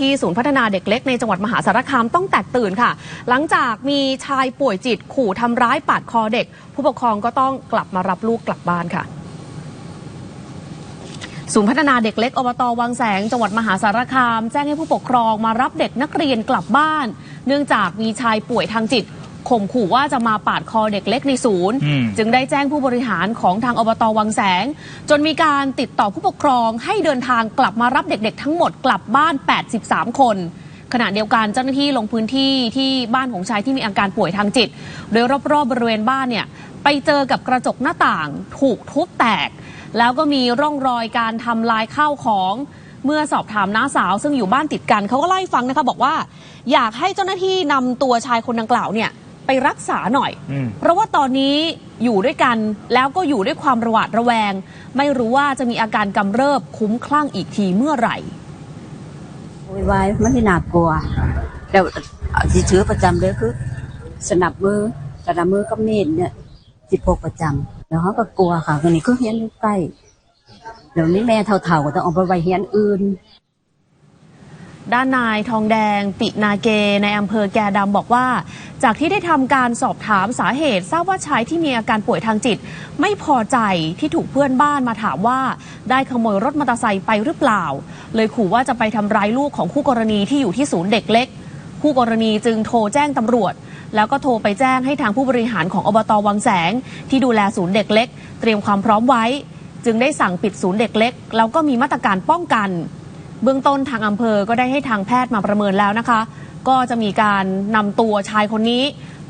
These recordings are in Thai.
ที่ศูนย์พัฒนาเด็กเล็กในจังหวัดมหาสารคามต้องแตกตื่นค่ะ หลังจากมีชายป่วยจิตขู่ทำร้ายปาดคอเด็ก ผู้ปกครองก็ต้องกลับมารับลูกกลับบ้านค่ะศูนย์พัฒนาเด็กเล็กอบตวังแสง จังหวัดมหาสารคาม แจ้งให้ผู้ปกครองมารับเด็กนักเรียนกลับบ้าน เนื่องจากมีชายป่วยทางจิต ข่มขู่ว่าจะมาปาดคอเด็กเล็กในศูนย์อืมจึงได้แจ้งผู้บริหารของทางอบตวังแสง จนมีการติดต่อผู้ปกครองให้เดินทางกลับมารับเด็กๆ ทั้งหมดกลับบ้าน 83 คนขณะเดียวกันเจ้าหน้าที่ลงพื้นที่ที่บ้านของชายที่มีอาการป่วยทางจิต โดยรอบๆบริเวณบ้านเนี่ยไปเจอกับกระจกหน้าต่างถูกทุบแตก แล้วก็มีร่องรอยการทำลายข้าวของเมื่อสอบถามน้าสาว ซึ่งอยู่บ้านติดกันเขาก็เล่าให้ฟังนะคะบอกว่า อยากให้เจ้าหน้าที่นำตัวชายคนดังกล่าวเนี่ย ไปรักษาหน่อย อืม เพราะว่าตอนนี้อยู่ด้วยกันแล้วก็อยู่ด้วยความระหวาดระแวง ไม่รู้ว่าจะมีอาการกำเริบคุ้มคลั่งอีกทีเมื่อไหร่ โวยวายมันที่น่ากลัวแล้วที่ถือประจำเลยคือ สนับมือสนับมือกับมีดเนี่ยจิพกประจำแล้วเขาก็กลัวค่ะคนนี้ก็เฮียนอยู่ใกล้เดี๋ยวนี้แม่เท่าๆก็ต้องเอาไปไว้เฮียนอื่น ด้านนายทองแดง ปินาเกในอำเภอแกดำบอกว่า จากที่ได้ทำการสอบถามสาเหตุ ทราบว่าชายที่มีอาการป่วยทางจิต ไม่พอใจที่ถูกเพื่อนบ้านมาถามว่า ได้ขโมยรถมอเตอร์ไซค์ไปหรือเปล่า เลยขู่ว่าจะไปทำร้ายลูกของคู่กรณีที่อยู่ที่ศูนย์เด็กเล็ก คู่กรณีจึงโทรแจ้งตำรวจ แล้วก็โทรไปแจ้งให้ทางผู้บริหารของอบตวังแสง ที่ดูแลศูนย์เด็กเล็ก เตรียมความพร้อมไว้ จึงได้สั่งปิดศูนย์เด็กเล็กแล้วก็มีมาตรการป้องกัน เบื้องต้นทางอำเภอก็ได้ให้ทางแพทย์มาประเมินแล้วนะคะ ก็จะมีการนำตัวชายคนนี้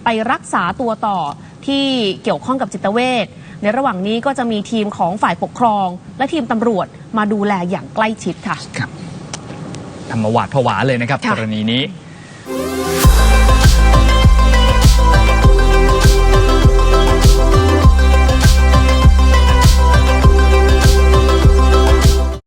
ไปรักษาตัวต่อที่เกี่ยวข้องกับจิตเวชในระหว่างนี้ก็จะมีทีมของฝ่ายปกครอง และทีมตำรวจมาดูแลอย่างใกล้ชิดค่ะครับทำมาหวาดผวาเลยนะครับค่ะกรณีนี้